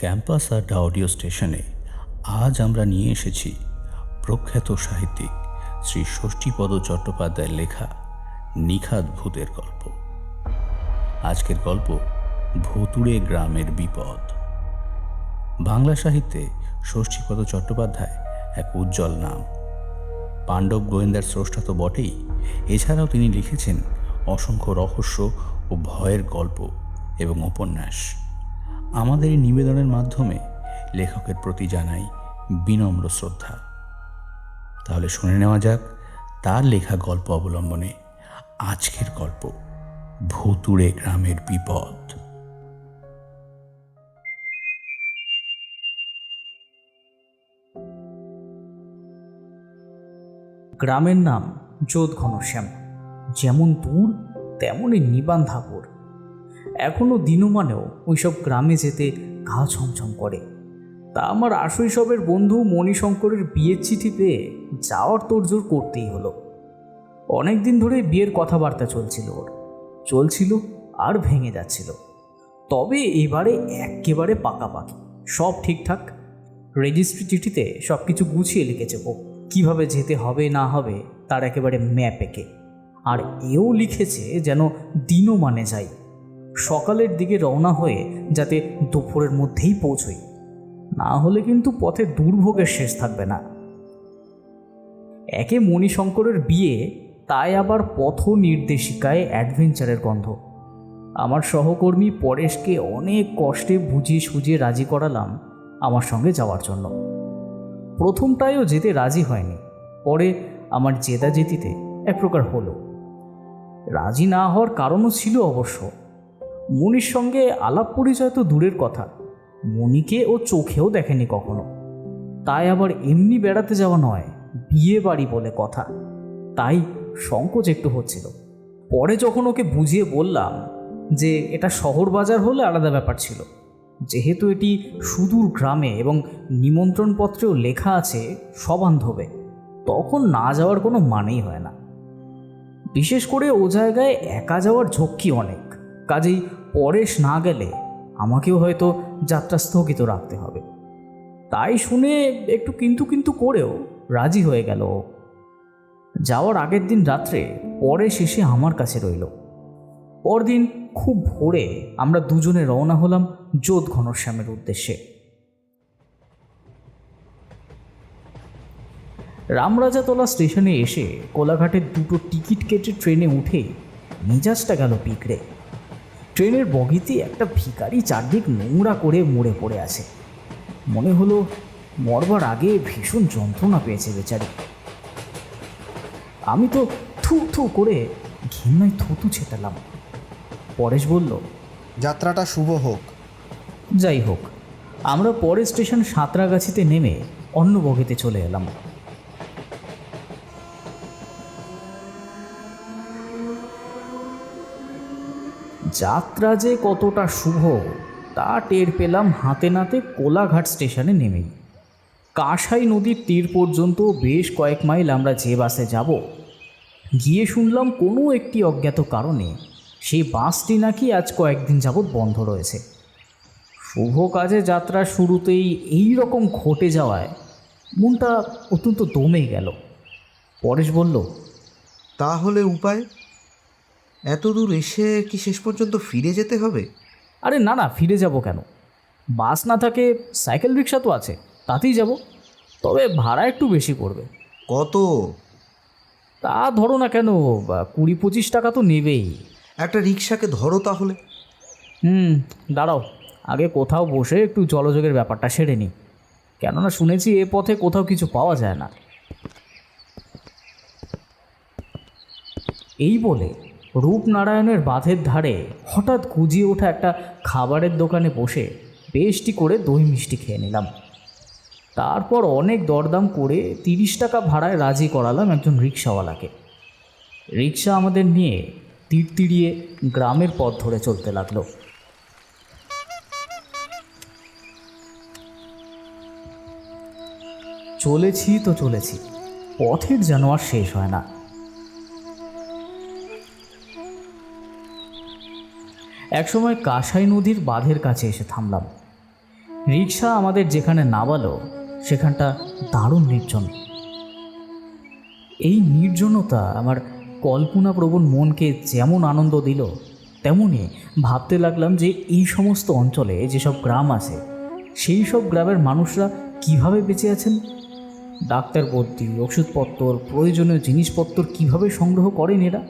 Campus আড্ডা audio স্টেশনে আজ আমরা নিয়ে এসেছি প্রখ্যাত সাহিত্যিক শ্রী ষষ্ঠীপদ চট্টোপাধ্যায়ের লেখা নিখাত ভূতের গল্প। আজকের গল্প ভুতুড়ে গ্রামের বিপদ। বাংলা সাহিত্যে ষষ্ঠীপদ চট্টোপাধ্যায় এক উজ্জ্বল নাম। পাণ্ডব গোয়েন্দার স্রষ্টা তো বটেই। এছাড়াও তিনি লিখেছেন অসংখ্য রহস্য ও ভয়ের গল্প এবং উপন্যাস। আমাদের এই নিবেদনের মাধ্যমে লেখকের প্রতি জানাই বিনম্র শ্রদ্ধা। তাহলে শুনে নেওয়া যাক, তার লেখা গল্প অবলম্বনে আজকের গল্প, ভুতুড়ে গ্রামের বিপদ। গ্রামের নাম যোধ ঘনশ্যাম যেমন দূর তেমনই নিবান্ধাপুর। এখনও দিনমানেও ওইসব গ্রামে যেতে ঘা ছমছম করে। তা আমার আশৈশবের বন্ধু মণিশঙ্করের বিয়ের চিঠি পেয়ে যাওয়ার তোড়জোড় করতেই হলো। অনেক দিন ধরে বিয়ের কথাবার্তা চলছিল ওর। চলছিল আর ভেঙে যাচ্ছিল। তবে এবারে একেবারে পাকাপাকি, সব ঠিকঠাক। রেজিস্ট্রি চিঠিতে সব কিছু গুছিয়ে লিখেছে ও। কীভাবে যেতে হবে, না হবে, তার একেবারে ম্যাপ এঁকে আর এও লিখেছে যেন দিনও মানে যাই। সকালের দিকে রওনা হয়ে যাতে দুপুরের মধ্যেই পৌঁছই। না হলে কিন্তু পথে দুর্ভোগের শেষ থাকবে না। একে মণিশঙ্করের বিয়ে, তাই আবার পথ নির্দেশিকায় অ্যাডভেঞ্চারের গন্ধ। আমার সহকর্মী পরেশকে অনেক কষ্টে বুঝিয়ে সুঝিয়ে রাজি করালাম আমার সঙ্গে যাওয়ার জন্য। প্রথমটায়ও যেতে রাজি হয়নি, পরে আমার জেদা জেতিতে এক প্রকার হলো। রাজি না হওয়ার কারণও ছিল অবশ্য মনির সঙ্গে আলাপ পরিচয় তো দূরের কথা। মনিকে ও চোখেও দেখেনি কখনো। তাই আবার এমনি বেড়াতে যাওয়া নয়, বিয়ে বাড়ি বলে কথা। তাই সংকোচ একটু হচ্ছিল। পরে যখন ওকে বুঝিয়ে বললাম যে এটা শহর বাজার হলে আলাদা ব্যাপার ছিল, যেহেতু এটি সুদূর গ্রামে এবং নিমন্ত্রণপত্রেও লেখা আছে সবান্ধবে, তখন না যাওয়ার কোনো মানেই হয় না। বিশেষ করে ও জায়গায় একা যাওয়ার ঝক্কি অনেক, কাজেই পরেশ না গেলে আমাকেও হয়তো যাত্রা স্থগিত রাখতে হবে। তাই শুনে একটু কিন্তু কিন্তু করেও রাজি হয়ে গেল যাওয়ার আগের দিন রাত্রে পরেশ এসে আমার কাছে রইল। পরদিন খুব ভোরে আমরা দুজনে রওনা হলাম যোধ ঘনশ্যামের উদ্দেশ্যে। রামরাজাতলা স্টেশনে এসে কোলাঘাটের দুটো টিকিট কেটে ট্রেনে উঠে মেজাজটা গেল পিকড়ে। ট্রেনের বগিতে একটা ভিখারি চারদিক নোংরা করে মরে পড়ে আছে। মনে হলো মরবার আগে ভীষণ যন্ত্রণা পেয়েছে বেচারি। আমি তো থু থু করে ঘেন্নায় থুতু ছেটালাম। পরেশ বলল যাত্রাটা শুভ হোক। যাই হোক আমরা পরের স্টেশন সাঁতরাগাছিতে নেমে অন্য বগিতে চলে এলাম। যাত্রা যে কতটা শুভ, তা টের পেলাম হাতে নাতে কোলাঘাট স্টেশনে নেমেই। কাঁসাই নদীর তীর পর্যন্ত বেশ কয়েক মাইল আমরা যে বাসে যাব, গিয়ে শুনলাম কোনো একটি অজ্ঞাত কারণে সেই বাসটি নাকি আজ কয়েকদিন যাবৎ বন্ধ রয়েছে। শুভ কাজে যাত্রার শুরুতেই এই রকম ঘটে যাওয়ায় মনটা অত্যন্ত দমে গেল। পরেশ বলল, তাহলে উপায়? এত দূর এসে কি শেষ পর্যন্ত ফিরে যেতে হবে? আরে না না ফিরে যাব কেন? বাস না থাকে সাইকেল রিক্সা তো আছে তাতেই যাব। তবে ভাড়া একটু বেশি পড়বে। কত? তা ধরো না কেন কুড়ি পঁচিশ টাকা তো নেবেই। একটা রিক্সাকে ধরো তাহলে। হুম দাঁড়াও আগে কোথাও বসে একটু জলযোগের ব্যাপারটা সেরে নিই। কেননা শুনেছি এ পথে কোথাও কিছু পাওয়া যায় না। এই বলে রূপনারায়ণের বাঁধের ধারে হঠাৎ গুজিয়ে ওঠা একটা খাবারের দোকানে বসে বেশটি করে দই মিষ্টি খেয়ে নিলাম। তারপর অনেক দরদাম করে তিরিশ টাকা ভাড়ায় রাজি করালাম একজন রিক্সাওয়ালাকে। রিক্সা আমাদের নিয়ে তীর তিড়িয়ে গ্রামের পথ ধরে চলতে লাগল। চলেছি তো চলেছি, পথের যেন আর শেষ হয় না। একসময় কাঁসাই নদীর বাঁধের কাছে এসে থামলাম। রিক্সা আমাদের যেখানে নামালো, সেখানটা দারুণ নির্জন। এই নির্জনতা আমার কল্পনাপ্রবণ মনকে যেমন আনন্দ দিল তেমনি ভাবতে লাগলাম যে এই সমস্ত অঞ্চলে যেসব গ্রাম আছে, সেই সব গ্রামের মানুষরা কীভাবে বেঁচে আছেন? ডাক্তার ভর্তি, ওষুধপত্র, প্রয়োজনীয় জিনিসপত্র কীভাবে সংগ্রহ করেন এরা?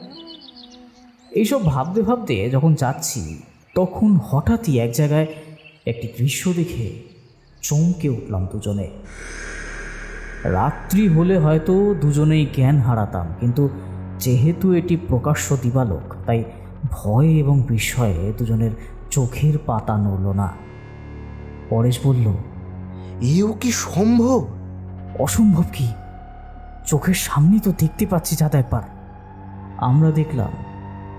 এইসব ভাবতে ভাবতে যখন যাচ্ছি তখন হঠাৎই এক জায়গায় একটি দৃশ্য দেখে চমকে উঠলাম দুজনে। রাত্রি হলে হয়তো দুজনেই জ্ঞান হারাতাম কিন্তু যেহেতু এটি প্রকাশ্য দিবালোক তাই ভয় এবং বিস্ময়ে দুজনের চোখের পাতা নড়ল না। পরেশ বলল এও কি সম্ভব? অসম্ভব কি? চোখের সামনেই তো দেখতে পাচ্ছি যা একবার। আমরা দেখলাম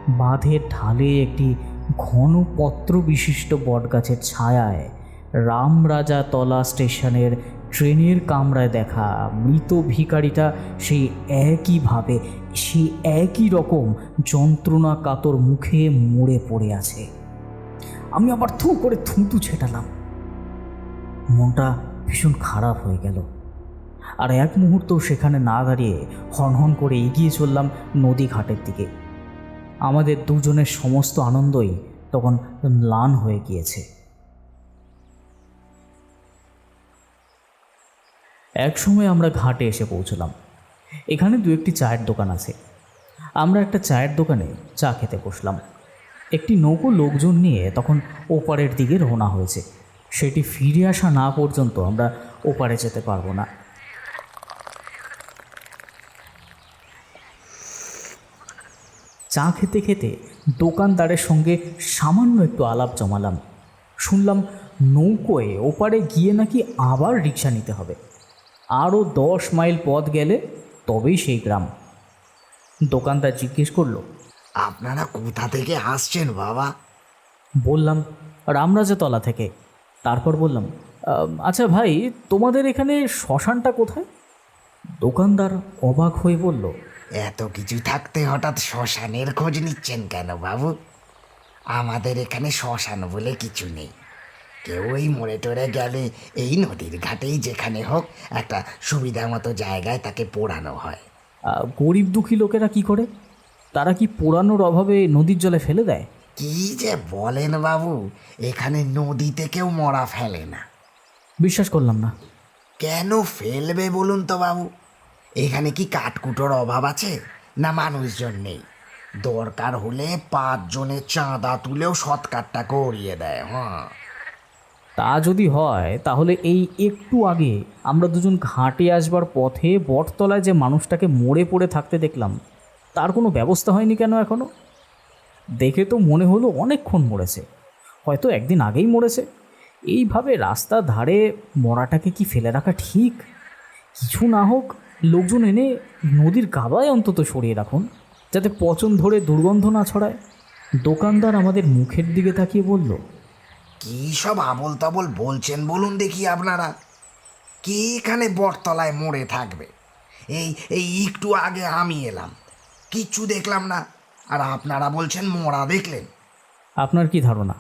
বাঁধের ঢালে একটি ঘন পত্র বিশিষ্ট বটগাছের ছায়ায় রামরাজা তলা স্টেশনের ট্রেনের কামরায় দেখা মৃত ভিখারিটা সেই একইভাবে সেই একই রকম যন্ত্রণা কাতর মুখে মরে পড়ে আছে। আমি আবার থু করে থুতু ছেটালাম। মনটা ভীষণ খারাপ হয়ে গেল। আর এক মুহূর্ত সেখানে না দাঁড়িয়ে হনহন করে এগিয়ে চললাম নদী ঘাটের দিকে। আমাদের দুজনের সমস্ত আনন্দই তখন ম্লান হয়ে গিয়েছে। এক সময় আমরা ঘাটে এসে পৌঁছলাম। এখানে দু একটি চায়ের দোকান আছে। আমরা একটা চায়ের দোকানে চা খেতে বসলাম। একটি নৌকো লোকজন নিয়ে তখন ওপারের দিকে রওনা হয়েছে। সেটি ফিরে আসা না পর্যন্ত আমরা ওপারে যেতে পারব না। চা খেতে খেতে দোকানদারের সঙ্গে সামান্য একটু আলাপ জমালাম। শুনলাম নৌকোয় ওপারে গিয়ে নাকি আবার রিক্সা নিতে হবে। আরও দশ মাইল পথ গেলে তবেই সেই গ্রাম। দোকানদার জিজ্ঞেস করল আপনারা কোথা থেকে আসছেন বাবা? বললাম রামরাজাতলা থেকে। তারপর বললাম আচ্ছা ভাই তোমাদের এখানে শ্মশানটা কোথায়? দোকানদার অবাক হয়ে বলল এত কিছু থাকতে হঠাৎ শ্মশানের খোঁজ নিচ্ছেন কেন বাবু? আমাদের এখানে শ্মশান বলে কিছু নেই। কেউ এই মরে টরে গেলে এই নদীর ঘাটেই যেখানে হোক একটা সুবিধা মতো জায়গায় তাকে পোড়ানো হয়। গরিব দুঃখী লোকেরা কি করে? তারা কি পোড়ানোর অভাবে নদীর জলে ফেলে দেয়? কি যে বলেন বাবু? এখানে নদীতে কেউ মরা ফেলে না। বিশ্বাস করলাম না। কেন ফেলবে বলুন তো বাবু? এখানে কি কাঠকুটোর অভাব আছে? না মানুষজন নেই। দরকার হলে পাঁচজনের চাঁদা তুলেও সৎকারটা করিয়ে দেয় হ্যাঁ। তা যদি হয়, তাহলে এই একটু আগে আমরা দুজন ঘাটে আসবার পথে বটতলায় যে মানুষটাকে মরে পড়ে থাকতে দেখলাম, তার কোনো ব্যবস্থা হয়নি কেন এখনও? দেখে তো মনে হলো অনেকক্ষণ মরেছে। হয়তো একদিন আগেই মরেছে। এইভাবে রাস্তার ধারে মরাটাকে কি ফেলে রাখা ঠিক? কিছু না হোক লোকজন এনে নদীর গাবায় অন্তত সরিয়ে রাখুন যাতে পচন ধরে দুর্গন্ধ না ছড়ায়। দোকানদার আমাদের মুখের দিকে তাকিয়ে বলল কি সব আবল তাবল বলছেন বলুন দেখি আপনারা? কে এখানে বটতলায় মরে থাকবে? এই এই একটু আগে আমি এলাম কিচ্ছু দেখলাম না আর আপনারা বলছেন মরা দেখলেন। আপনার কি ধারণা?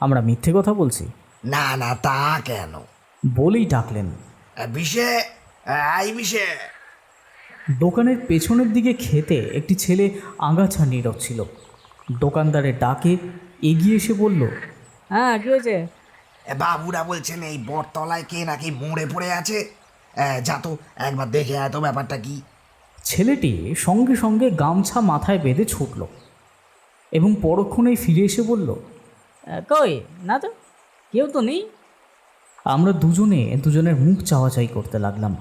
আমরা মিথ্যে কথা বলছি? না না তা কেন? বলেই ডাকলেন। বিষে এই বিষে। দোকানের পেছনের দিকে খেতে একটি ছেলে আগাছা নীরব ছিল। দোকানদারের ডাকে এগিয়ে এসে বলল হ্যাঁ কি হয়েছে? বাবুরা বলছেন এই বটতলায় কে নাকি মরে পড়ে আছে। যা তো একবার দেখে এত ব্যাপারটা কি। ছেলেটি সঙ্গে সঙ্গে গামছা মাথায় বেঁধে ছুটল এবং পরক্ষণেই ফিরে এসে বলল কই? না তো কেউ তো নেই। আমরা দুজনে দুজনের মুখ চাওয়াচাই করতে লাগলাম।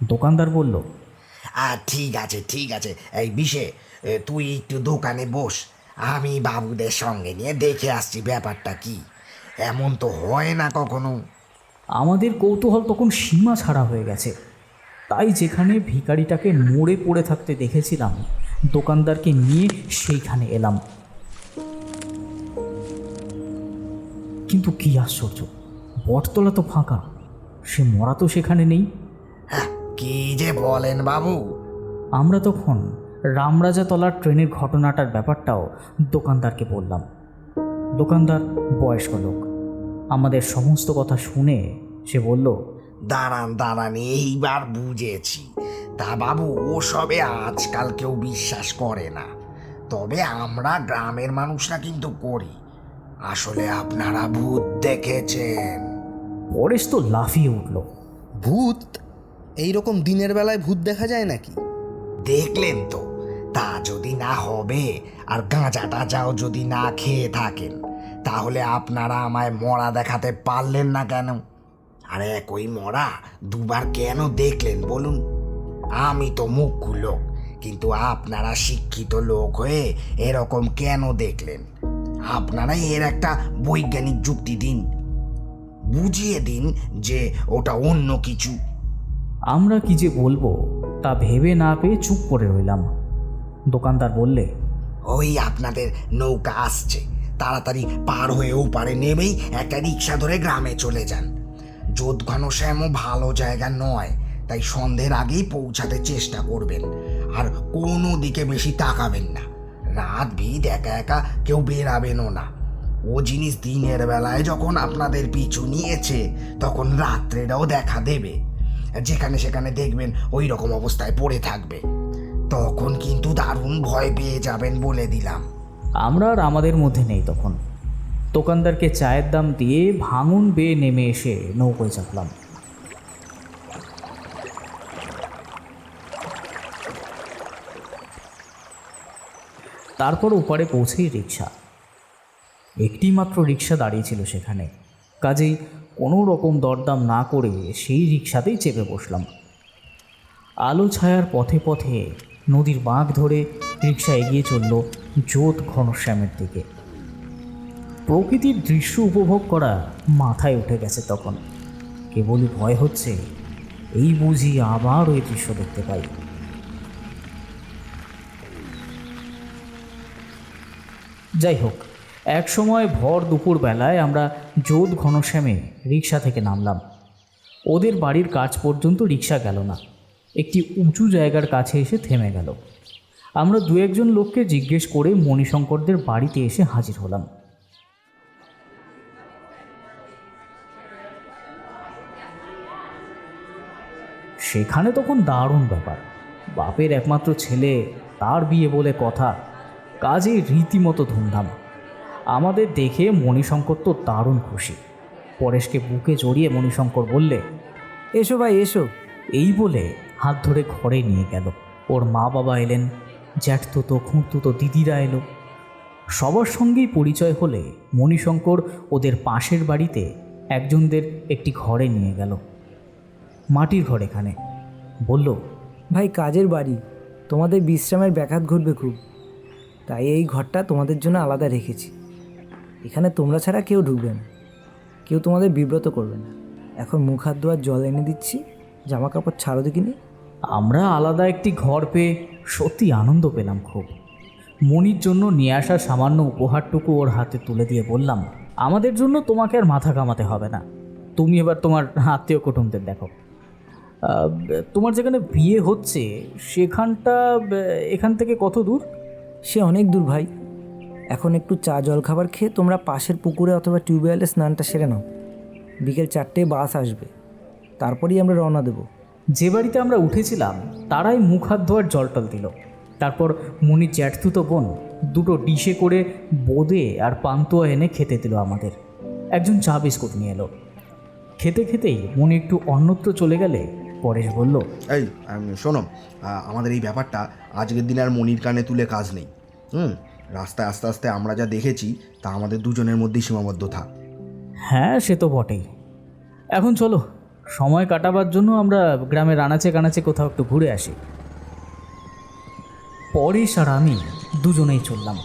দোকানদার বলল আর ঠিক আছে ঠিক আছে। এই বিষে তুই একটু দোকানে বস। আমি বাবুদের সঙ্গে নিয়ে দেখে আসছি ব্যাপারটা কি। এমন তো হয় না কখনো। আমাদের কৌতূহল তখন সীমা ছাড়া হয়ে গেছে। তাই যেখানে ভিখারিটাকে মরে পড়ে থাকতে দেখেছিলাম, দোকানদারকে নিয়ে সেইখানে এলাম। কিন্তু কি আশ্চর্য, বটতলা তো ফাঁকা, সে মরা তো সেখানে নেই। কি যে বলেন বাবু? আমরা তখন রামরাজাতলার ট্রেনের ঘটনাটার ব্যাপারটাও দোকানদারকে বললাম। দোকানদার বয়স্ক লোক। আমাদের সমস্ত কথা শুনে সে বলল দাঁড়ান দাঁড়ান এইবার বুঝেছি। তা বাবু ও সবে আজকাল কেউ বিশ্বাস করে না। তবে আমরা গ্রামের মানুষরা কিন্তু করি। আসলে আপনারা ভূত দেখেছেন। পরেশ তো লাফিয়ে উঠল। ভূত? এই রকম দিনের বেলায় ভূত দেখা যায় নাকি? দেখলেন তো, তা যদি না হবে আর গাঁজা টাজাও যদি না খেয়ে থাকেন, তাহলে আপনারা আমায় মরা দেখাতে পারলেন না কেন? আর একই মরা, দুবার কেন দেখলেন বলুন? আমি তো মুখ্য লোক, কিন্তু আপনারা শিক্ষিত লোক হয়ে এরকম কেন দেখলেন? আপনারাই এর একটা বৈজ্ঞানিক যুক্তি দিন। বুঝিয়ে দিন যে ওটা অন্য কিছু। আমরা কি যে বলব তা ভেবে না পেয়ে চুপ করে রইলাম। দোকানদার বললে, ওই আপনাদের নৌকা আসছে। তাড়াতাড়ি পার হয়ে পারে নেমেই একটা রিক্সা ধরে গ্রামে চলে যান। যোধ ঘনশ্যামও ভালো জায়গা নয়, তাই সন্ধ্যের আগেই পৌঁছাতে চেষ্টা করবেন। আর কোনো দিকে বেশি তাকাবেন না। রাত ভিড় একা একা কেউ বেরাবেনও না। ও জিনিস দিনের বেলায় যখন আপনাদের পিছু নিয়েছে, তখন রাত্রেটাও দেখা দেবে। যেখানে সেখানে দেখবেন ওই রকম অবস্থায় পড়ে থাকবে। তখন কিন্তু দারুণ ভয় পেয়ে যাবেন বলে দিলাম। আমরা আর আমাদের মধ্যে নেই তখন। দোকানদারকে চায়ের দাম দিয়ে ভাঙন বেয়ে নেমে এসে নৌকোয় চাপলাম। তারপর ওপারে পৌঁছেই রিক্সা। একটি মাত্র রিক্সা দাঁড়িয়েছিল সেখানে। কাজেই কোনো রকম দরদাম না করে সেই রিক্সাতেই চেপে বসলাম। আলো ছায়ার পথে পথে নদীর বাঁক ধরে রিক্সা এগিয়ে চলল জোত ঘনশ্যামের দিকে। প্রকৃতির দৃশ্য উপভোগ করা মাথায় উঠে গেছে তখন। কেবলই ভয় হচ্ছে, এই বুঝি আবার ওই দৃশ্য দেখতে পাই। যাই হোক এক সময় ভর দুপুর বেলায় আমরা জোত ঘনশ্যামে রিক্সা থেকে নামলাম। ওদের বাড়ির কাজ পর্যন্ত রিক্সা গেল না। একটি উঁচু জায়গার কাছে এসে থেমে গেল। আমরা দু একজন লোককে জিজ্ঞেস করে মণিশঙ্করদের বাড়িতে এসে হাজির হলাম। সেখানে তখন দারুণ ব্যাপার। বাপের একমাত্র ছেলে, তার বিয়ে বলে কথা। কাজে রীতিমতো ধুমধাম। আমাদের দেখে মণিশঙ্কর তো দারুণ খুশি। পরেশকে বুকে জড়িয়ে মণিশঙ্কর বললে, এসো ভাই, এসো। এই বলে হাত ধরে ঘরে নিয়ে গেল। ওর মা বাবা এলেন, জ্যাঠতুতো, খুঁড়তুতো, দিদিরা এলো। সবার সঙ্গেই পরিচয় হলে মণিশঙ্কর ওদের পাশের বাড়িতে একজনদের একটি ঘরে নিয়ে গেল। মাটির ঘর এখানে। বলল, ভাই, কাজের বাড়ি। তোমাদের বিশ্রামের ব্যাঘাত ঘটবে খুব। তাই এই ঘরটা তোমাদের জন্য আলাদা রেখেছি। এখানে তোমরা ছাড়া কেউ ঢুকবে না। কেউ তোমাদের বিব্রত করবে না। এখন মুখ হাত ধোয়ার জল এনে দিচ্ছি জামা কাপড় ছাড়ো দেখিনি। আমরা আলাদা একটি ঘর পেয়ে সত্যি আনন্দ পেলাম খুব। মনির জন্য নিয়ে আসা সামান্য উপহারটুকু ওর হাতে তুলে দিয়ে বললাম আমাদের জন্য তোমাকে আর মাথা কামাতে হবে না। তুমি এবার তোমার আত্মীয় কুটুমদের দেখো। তোমার যেখানে বিয়ে হচ্ছে সেখানটা এখান থেকে কত দূর? সে অনেক দূর ভাই। এখন একটু চা জল খাবার খেয়ে তোমরা পাশের পুকুরে অথবা টিউবওয়েলে স্নানটা সেরে নাও। বিকেল চারটে বাস আসবে। তারপরেই আমরা রওনা দেবো। যে বাড়িতে আমরা উঠেছিলাম তারাই মুখ হাত ধোয়ার জল টল দিল। তারপর মনির জ্যাঠতুতো বোন দুটো ডিশে করে বোঁদে আর পান্তুয়া এনে খেতে দিল আমাদের। একজন চা বিস্কুট নিয়ে এলো। খেতে খেতেই মনি একটু অন্যত্র চলে গেলে পরেশ বলল এই শোনো আমাদের এই ব্যাপারটা আজকের দিনে আর মনির কানে তুলে কাজ নেই। হুম রাস্তায় আস্তে আস্তে আমরা যা দেখেছি, তা আমাদের দুজনের মধ্যেই সীমাবদ্ধ থাক। হ্যাঁ সে তো বটেই। এখন চলো, সময় কাটাবার জন্য আমরা গ্রামের আনাচে কানাচে কোথাও একটু ঘুরে আসি। পরেশ আর আমি দুজনেই চললাম।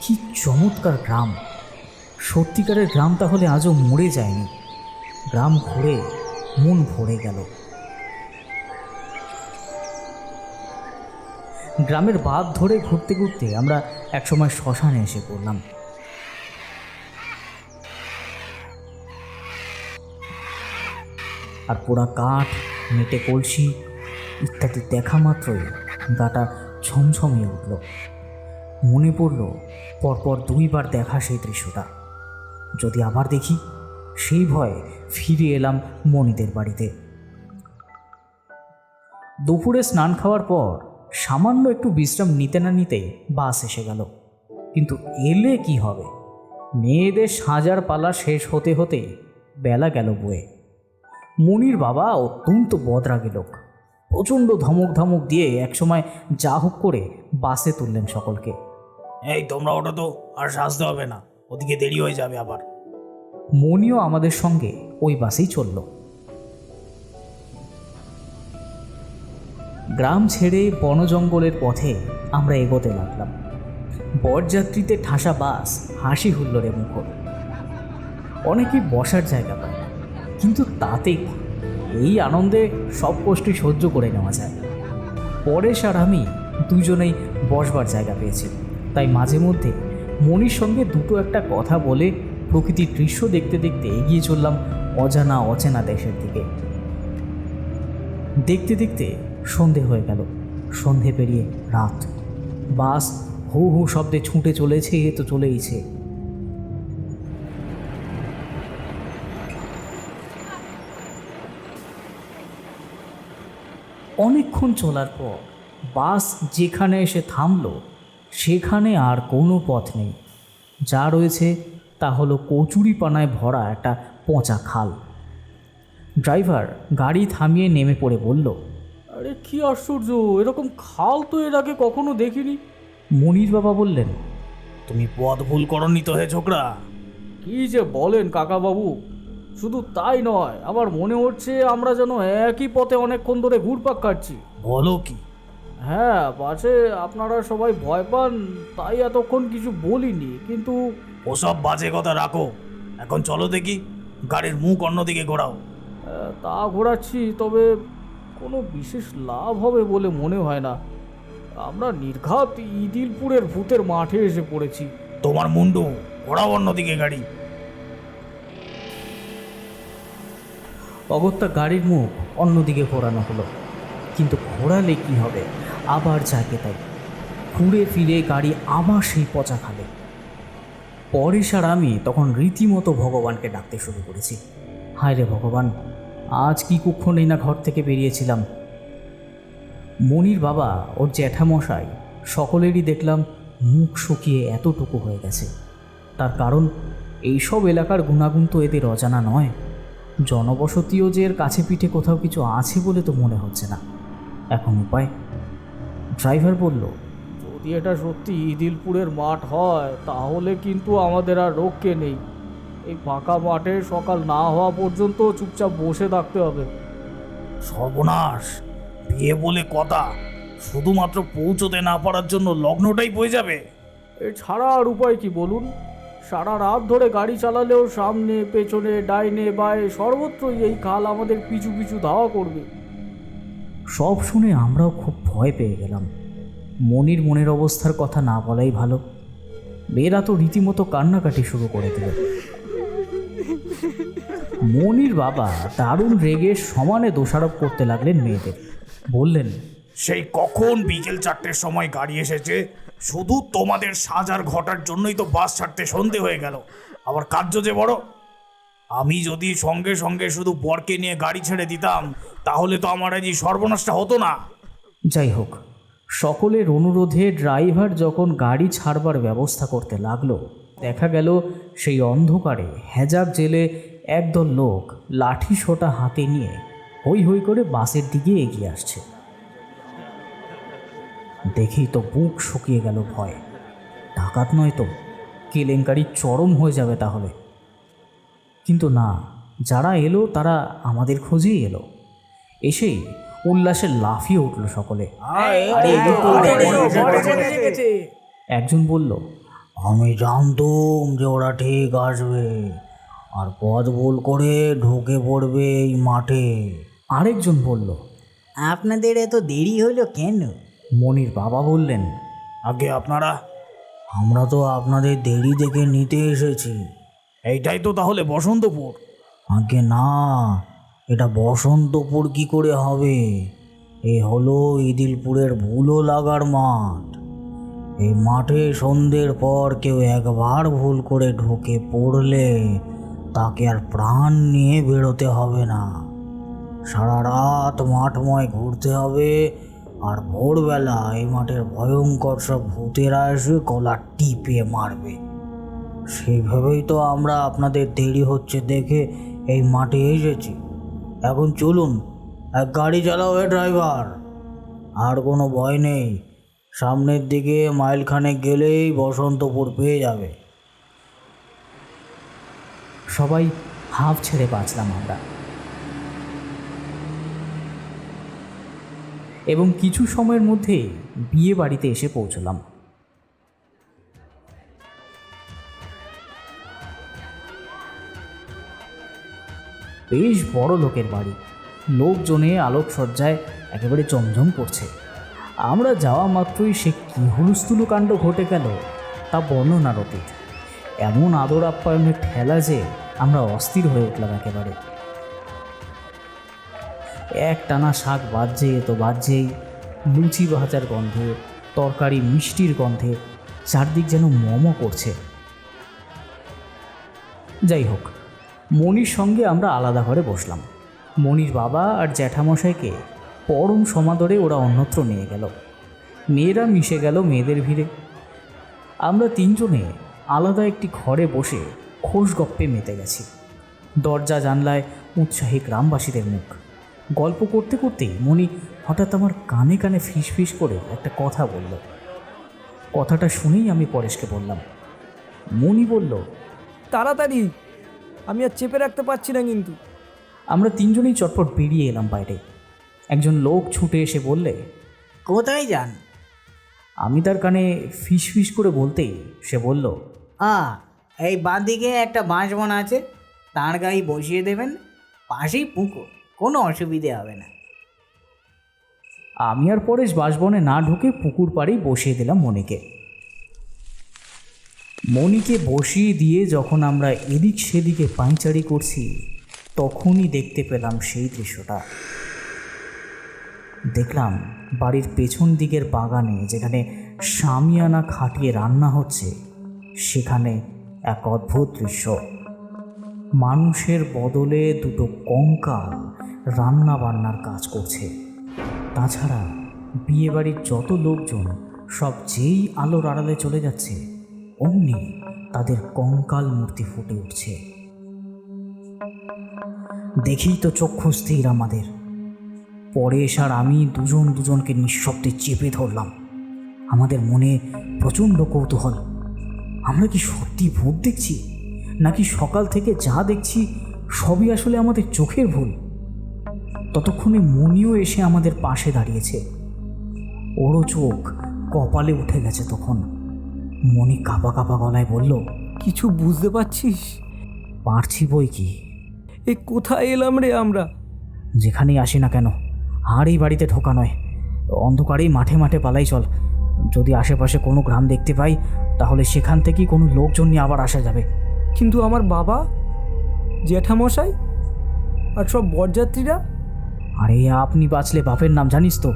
কি চমৎকার গ্রাম। সত্যিকারের গ্রাম তাহলে আজও মরে যায়নি। গ্রাম ঘুরে মন ভরে গেল। গ্রামের বাঁধ ধরে ঘুরতে ঘুরতে আমরা একসময় শ্মশানে এসে পড়লাম। আর পোড়া কাঠ, মেটে কলসি ইত্যাদি দেখা মাত্রই গাটা ছমছমিয়ে উঠল। মনে পড়ল পরপর দুইবার দেখা সেই দৃশ্যটা। যদি আবার দেখি, সেই ভয়ে ফিরে এলাম মণিদের বাড়িতে। দুপুরে স্নান খাওয়ার পর সামান্য একটু বিশ্রাম নিতে না নিতেই বাস এসে গেল। কিন্তু এলে কি হবে? মেয়েদের সাজার পালা শেষ হতে হতে বেলা গেল বয়ে। মনির বাবা অত্যন্ত বদরাগী লোক। প্রচণ্ড ধমক ধমক দিয়ে একসময় যা হোক করে বাসে তুললেন সকলকে। এই তোমরা ওটা তো আর সাজতে হবে না ওদিকে দেরি হয়ে যাবে আবার। মনিও আমাদের সঙ্গে ওই বাসেই চলল। গ্রাম ছেড়ে বনজঙ্গলের পথে আমরা এগোতে লাগলাম। বরযাত্রীতে ঠাসা বাস, হাসি হুল্লোড়ে মুখর। অনেকেই বসার জায়গা পায় কিন্তু তাতে এই আনন্দে সব কষ্টই সহ্য করে নেওয়া যায়। পরেশ আর আমি দুজনেই বসবার জায়গা পেয়েছি। তাই মাঝে মধ্যে মনির সঙ্গে দুটো একটা কথা বলে প্রকৃতির দৃশ্য দেখতে দেখতে এগিয়ে চললাম অজানা অচেনা দেশের দিকে। দেখতে দেখতে সন্ধে হয়ে গেল। সন্ধে পেরিয়ে রাত। বাস হু হু শব্দে ছুটে চলেছে, এ তো চলেইছে অনেকক্ষণ চলার পর বাস যেখানে এসে থামল, সেখানে আর কোনো পথ নেই। যা রয়েছে তা হলো কচুরিপানায় ভরা একটা পচা খাল। ড্রাইভার গাড়ি থামিয়ে নেমে পড়ে বলল আরে কি আশ্চর্য এরকম খাল তো এর আগে কখনো দেখিনি। মনির বাবা বললেন তুমি পথ ভুল করনি তো হে ছোকরা। কি যে বলেন কাকাবাবু শুধু তাই নয় আমার মনে হচ্ছে আমরা যেন একই পথে অনেকক্ষণ ধরে ঘুরপাক কাটছি বলো কি? হ্যাঁ পাশে আপনারা সবাই ভয় পান তাই এতক্ষণ কিছু বলিনি কিন্তু ওসব বাজে কথা রাখো। এখন চলো দেখি গাড়ির মুখ অন্যদিকে ঘোরাও। তা ঘোরাচ্ছি তবে কোনো বিশেষ লাভ হবে বলে মনে হয় না। আমরা নির্ঘাত ইদিলপুরের ভূতের মাঠে এসে পড়েছি। তোমার মুন্ডু ঘোরাও অন্যদিকে গাড়ি। অগত্যা গাড়ির মুখ অন্যদিকে ঘোরানো হলো। কিন্তু ঘোরালে কি হবে? আবার যাকে তাই। ঘুরে ফিরে গাড়ি আবার সেই পচা খাবে পরেশ আর আমি তখন রীতিমতো ভগবানকে ডাকতে শুরু করেছি। হায় রে ভগবান আজ কি কুক্ষণেই না ঘর থেকে বেরিয়েছিলাম। মনির বাবা, ওর জ্যাঠামশাই, সকলেরই দেখলাম মুখ শুকিয়ে এতটুকু হয়ে গেছে। তার কারণ, এইসব এলাকার গুণাগুণ তো এদের অজানা নয়। জনবসতিও যে এর কাছে পিঠে কোথাও কিছু আছে বলে তো মনে হচ্ছে না। এখন উপায়? ড্রাইভার বলল, যদি এটা সত্যি ইদিলপুরের মাঠ হয়, তাহলে কিন্তু আমাদের আর রক্ষে নেই। এই ফাঁকা মাঠে সকাল না হওয়া পর্যন্ত চুপচাপ বসে থাকতে হবে। সর্বনাশ বিয়ে বলে কথা। শুধুমাত্র পৌঁছতে না পারার জন্য লগ্নটাই বয়ে যাবে। এছাড়া আর উপায় কি বলুন? সারা রাত ধরে গাড়ি চালালেও সামনে পেছনে ডাইনে বায়ে সর্বত্রই এই খাল আমাদের পিছু পিছু ধাওয়া করবে। সব শুনে আমরাও খুব ভয় পেয়ে গেলাম। মনির মনের অবস্থার কথা না বলাই ভালো। মেয়েরা তো রীতিমতো কান্নাকাটি শুরু করে দিল। মনির বাবা দারুণ রেগে সমানে দোষারোপ করতে লাগলেন মেয়েদের। বললেন সেই কখন বিকেল চারটের সময় গাড়ি এসেছে? শুধু তোমাদের সাজার ঘটার জন্যই তো বাস ছাড়তে সন্ধে হয়ে গেল। আবার কার্য যে বড়? আমি যদি সঙ্গে সঙ্গে শুধু বরকে নিয়ে গাড়ি ছেড়ে দিতাম তাহলে তো আমার আজ সর্বনাশটা হতো না। যাই হোক সকলের অনুরোধে ড্রাইভার যখন গাড়ি ছাড়বার ব্যবস্থা করতে লাগল দেখা গেল সেই অন্ধকারে হেজাব জেলে একদল লোক লাঠি সোটা হাতে নিয়ে হই হই করে বাসের দিকে এগিয়ে আসছে। দেখেই তো বুক শুকিয়ে গেল ভয়। ডাকাত নয় তো কেলেঙ্কারি চরম হয়ে যাবে তাহলে। কিন্তু না যারা এলো তারা আমাদের খোঁজেই এলো। এসেই উল্লাসে লাফিয়ে উঠল সকলে। একজন বলল আমি জানতুম যে ওরা ঠিক আসবে। আর পথ ভুল করে ঢুকে পড়বে এই মাঠে। আরেকজন বলল আপনাদের এত দেরি হলো কেন? মনির বাবা বললেন আগে আপনারা আমরা তো আপনাদের দেরি দেখে নিতে এসেছি। এইটাই তো তাহলে বসন্তপুর। আগে না এটা বসন্তপুর কি করে হবে? এ হলো ইদিলপুরের ভুলো লাগার মাঠ। এই মাঠে সন্ধ্যের পর কেউ একবার ভুল করে ঢুকে পড়লে তাকে আর প্রাণ নিয়ে বেরোতে হবে না। সারা রাত মাঠময় ঘুরতে হবে আর ভোরবেলা এই মাঠের ভয়ঙ্কর সব ভূতেরা এসে গলা টিপে মারবে। সেইভাবেই তো আমরা আপনাদের দেরি হচ্ছে দেখে এই মাঠে এসেছি। এখন চলুন, এক গাড়ি চালাও হে ড্রাইভার। আর কোনো ভয় নেই, সামনের দিকে মাইলখানেক গেলেই বসন্তপুর পেয়ে যাবে। সবাই হাফ ছেড়ে বাঁচলাম আমরা। এবং কিছু সময়ের মধ্যে বিয়ে বাড়িতে এসে পৌঁছলাম। বেশ বড় লোকের বাড়ি। লোকজনে আলোকসজ্জায় একেবারে চমঝম করছে। আমরা যাওয়া মাত্রই সে কি হুলস্থুলু কাণ্ড ঘটে গেল তা বর্ণনার অতীত এমন আদর আপ্যায়নের ঠেলা যে আমরা অস্থির হয়ে উঠলাম একেবারে। এক টানা শাক বাজছে তো বাজছেই, লুচি ভাজার গন্ধে, তরকারি মিষ্টির গন্ধে, চারদিক যেন মম করছে। যাই হোক, মনির সঙ্গে আমরা আলাদা ঘরে বসলাম। মনির বাবা আর জ্যাঠামশাইকে পরম সমাদরে ওরা অন্যত্র নিয়ে গেল। মেয়েরা মিশে গেল মেয়েদের ভিড়ে। আমরা তিনজনে আলাদা একটি ঘরে বসে খোশ গপ্পে মেতে গেছি। দরজা জানলায় উৎসাহী গ্রামবাসীদের মুখ। গল্প করতে করতেই মনি হঠাৎ আমার কানে কানে ফিস ফিস করে একটা কথা বলল। কথাটা শুনেই আমি পরেশকে বললাম মনি বলল তাড়াতাড়ি আমি আর চেপে রাখতে পারছি না কিন্তু। আমরা তিনজনেই চটপট বেরিয়ে এলাম বাইরে। একজন লোক ছুটে এসে বললে কোথায় যান? আমি তার কানে ফিস ফিস করে বলতেই সে বলল আ এই বাঁদিকে একটা বাঁশবন আছে, তার গায়ে বসিয়ে দেবেন, পাশেই পুকুর, কোনো অসুবিধে হবে না। আমি আর পরেশ বাসবনে না ঢুকে পুকুর পাড়েই বসিয়ে দিলাম মনিকে মনিকে বসিয়ে দিয়ে যখন আমরা এদিক সেদিকে পাঁচারি করছি, তখনই দেখতে পেলাম সেই দৃশ্যটা। দেখলাম বাড়ির পেছন দিকের বাগানে, যেখানে সামিয়ানা খাটিয়ে রান্না হচ্ছে সেখানে এক অদ্ভুত দৃশ্য। মানুষের বদলে দুটো কঙ্কাল রান্না বান্নার কাজ করছে। তাছাড়া বিয়েবাড়ির যত লোকজন, সব যেই আলোর আড়ালে চলে যাচ্ছে, অমনি তাদের কঙ্কাল মূর্তি ফুটে উঠছে। দেখেই তো চক্ষু স্থির আমাদের। পরেশ আর আমি দুজন দুজনকে নিঃশব্দে চেপে ধরলাম। আমাদের মনে প্রচণ্ড কৌতূহল। আমরা কি সত্যি ভূত দেখছি? নাকি সকাল থেকে যা দেখছি সবই আসলে আমাদের চোখের ভুল? ততক্ষণে মনিও এসে আমাদের পাশে দাঁড়িয়েছে। ওরও চোখ কপালে উঠে গেছে তখন। মনি কাপা কাপা গলায় বলল কিছু বুঝতে পারছিস? পারছি বই কি? এ কোথায় এলাম রে আমরা? যেখানেই আসি না কেন আর এই বাড়িতে ঢোকা নয়। অন্ধকারেই মাঠে মাঠে পালাই চল। যদি আশেপাশে কোনো গ্রাম দেখতে পাই তাহলে সেখান থেকেই কোনো লোকজন নিয়ে আবার আসা যাবে। কিন্তু আমার বাবা জ্যাঠামশাই আর সব বরযাত্রীরা? আরে আপনি বাঁচলে বাপের নাম জানিস তো।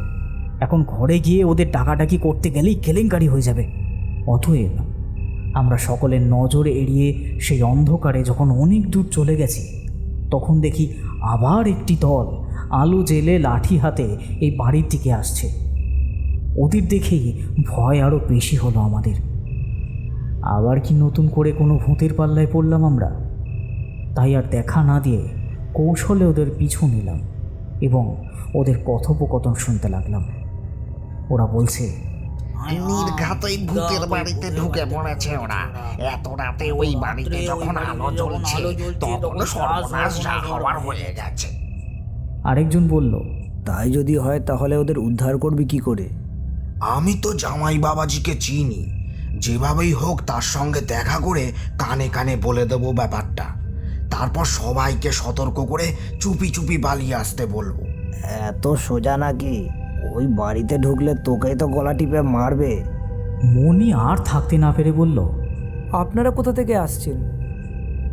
এখন ঘরে গিয়ে ওদের ডাকাডাকি করতে গেলেই কেলেঙ্কারি হয়ে যাবে। অতএব আমরা সকলের নজর এড়িয়ে সেই অন্ধকারে যখন অনেক দূর চলে গেছি তখন দেখি আবার একটি দল আলো জেলে লাঠি হাতে এই বাড়ির দিকে আসছে। ওদের দেখেই ভয় আরও বেশি হলো আমাদের। আবার কি নতুন করে কোনো ভূতের পাল্লায় পড়লাম আমরা? তাই আর দেখা না দিয়ে কৌশলে ওদের পিছু নিলাম এবং ওদের কথোপকথন শুনতে লাগলাম। ওরা বলছে নির্ঘাতই ভূতের বাড়িতে ঢুকে পড়েছে ওরা। এত রাতে ওই বাড়িতে যখন আলো জ্বলছে তখন সর্বনাশ যা হওয়ার হয়ে গেছে। আরেকজন বলল তাই যদি হয় তাহলে ওদের উদ্ধার করবি কি করে? আমি তো জামাই বাবাজিকে চিনি। যেভাবেই হোক তার সঙ্গে দেখা করে কানে কানে বলে দেবো ব্যাপারটা। তারপর সবাইকে সতর্ক করে চুপি চুপি পালিয়ে আসতে বলব। এত সোজা নাকি? ওই বাড়িতে ঢুকলে তোকেই তো গলা টিপে মারবে। মনি আর থাকতে না পেরে বলল আপনারা কোথা থেকে আসছেন?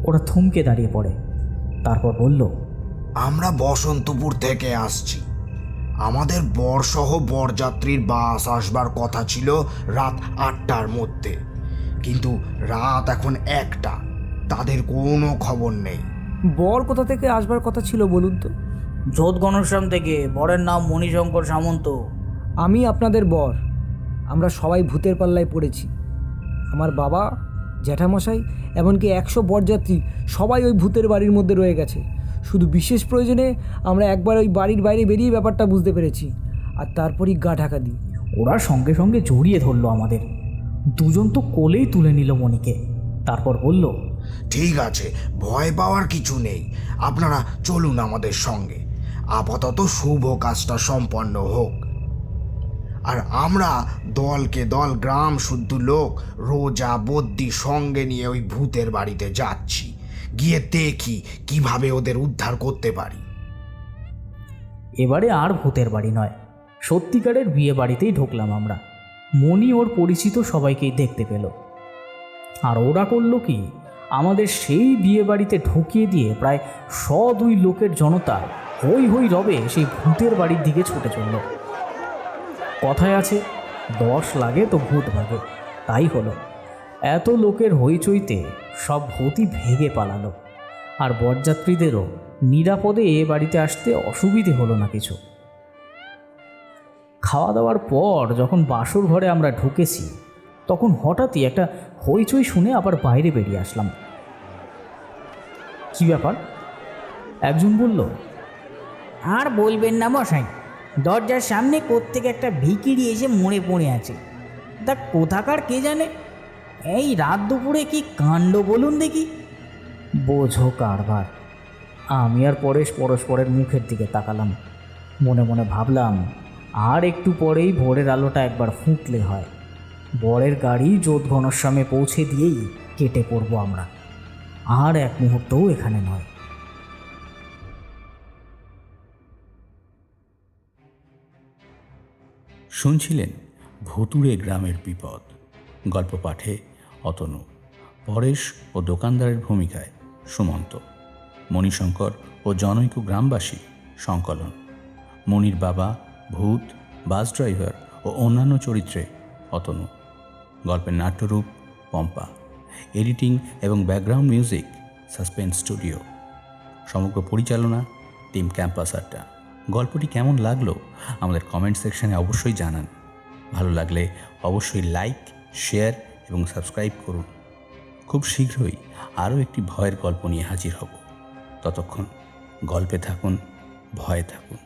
ওরা থমকে দাঁড়িয়ে পড়ে। তারপর বলল আমরা বসন্তপুর থেকে আসছি। আমাদের বরসহ বরযাত্রীর বাস আসবার কথা ছিল রাত আটটার মধ্যে। কিন্তু রাত এখন একটা তাদের কোনো খবর নেই। বর কোথা থেকে আসবার কথা ছিল বলুন তো? যোধ ঘনশ্যাম থেকে বরের নাম মণিশঙ্কর সামন্ত। আমি আপনাদের বর আমরা সবাই ভূতের পাল্লায় পড়েছি। আমার বাবা জ্যাঠামশাই এমনকি একশো বরযাত্রী সবাই ওই ভূতের বাড়ির মধ্যে রয়ে গেছে। শুধু বিশেষ প্রয়োজনে আমরা একবার ওই বাড়ির বাইরে বেরিয়ে ব্যাপারটা বুঝতে পেরেছি। আর তারপরই গা ঢাকা দিই। ওরা সঙ্গে সঙ্গে জড়িয়ে ধরলো আমাদের। দুজন তো কোলেই তুলে নিল মণিকে তারপর বলল ঠিক আছে ভয় পাওয়ার কিছু নেই। আপনারা চলুন আমাদের সঙ্গে। আপাতত শুভ কাজটা সম্পন্ন হোক। আর আমরা দলকে দল গ্রাম শুদ্ধ লোক রোজা বদ্যি সঙ্গে নিয়ে ওই ভূতের বাড়িতে যাচ্ছি। গিয়ে দেখি কীভাবে ওদের উদ্ধার করতে পারি। এবারে আর ভূতের বাড়ি নয়, সত্যিকারের বিয়ে বাড়িতেই ঢুকলাম আমরা। মণি ওর পরিচিত সবাইকেই দেখতে পেল। আর ওরা করল কি, আমাদের সেই বিয়ে বাড়িতে ঢুকিয়ে দিয়ে প্রায় শ দুই লোকের জনতা হই হই রবে সেই ভূতের বাড়ির দিকে ছুটে চলল। কথায় আছে, দশ লাগে তো ভূত ভাগে, তাই হলো। এত লোকের হইচইতে সব ভূতই ভেঙে পালালো। আর বরযাত্রীদেরও নিরাপদে এ বাড়িতে আসতে অসুবিধে হলো না কিছু। খাওয়া দাওয়ার পর যখন বাসর ঘরে আমরা ঢুকেছি, তখন হঠাৎই একটা হইচই শুনে আবার বাইরে বেরিয়ে আসলাম। কি ব্যাপার? একজন বলল, আর বলবেন না মশাই, দরজার সামনে কোত্থেকে একটা ভিকিরি এসে মরে পড়ে আছে। তা কোথাকার কে জানে? এই রাত দুপুরে কি কাণ্ড বলুন দেখি? বোঝো কারবার। আমি আর পরেশ পরস্পরের মুখের দিকে তাকালাম। মনে মনে ভাবলাম, আর একটু পরেই ভোরের আলোটা একবার ফুটলে হয়। বরের গাড়ি যোধ ঘনশ্যামে পৌঁছে দিয়েই কেটে পড়ব আমরা। আর এক মুহূর্তও এখানে নয়। শুনছিলেন ভুতুড়ে গ্রামের বিপদ। গল্প পাঠে অতনু, পরেশ ও দোকানদারের ভূমিকায় সুমন্ত, মণিশঙ্কর ও জনৈক গ্রামবাসী সংকলন, মনির বাবা, ভূত, বাস ড্রাইভার ও অন্যান্য চরিত্রে অতনু, গল্পের নাট্যরূপ পম্পা, এডিটিং এবং ব্যাকগ্রাউন্ড মিউজিক সাসপেন্স স্টুডিও, সমগ্র পরিচালনা টিম ক্যাম্পাস আড্ডা। গল্পটি কেমন লাগল আমাদের কমেন্ট সেকশানে অবশ্যই জানান। ভালো লাগলে অবশ্যই লাইক শেয়ার এবং সাবস্ক্রাইব করুন। খুব শীঘ্রই আরও একটি ভয়ের গল্প নিয়ে হাজির হব। ততক্ষণ গল্পে থাকুন, ভয়ে থাকুন।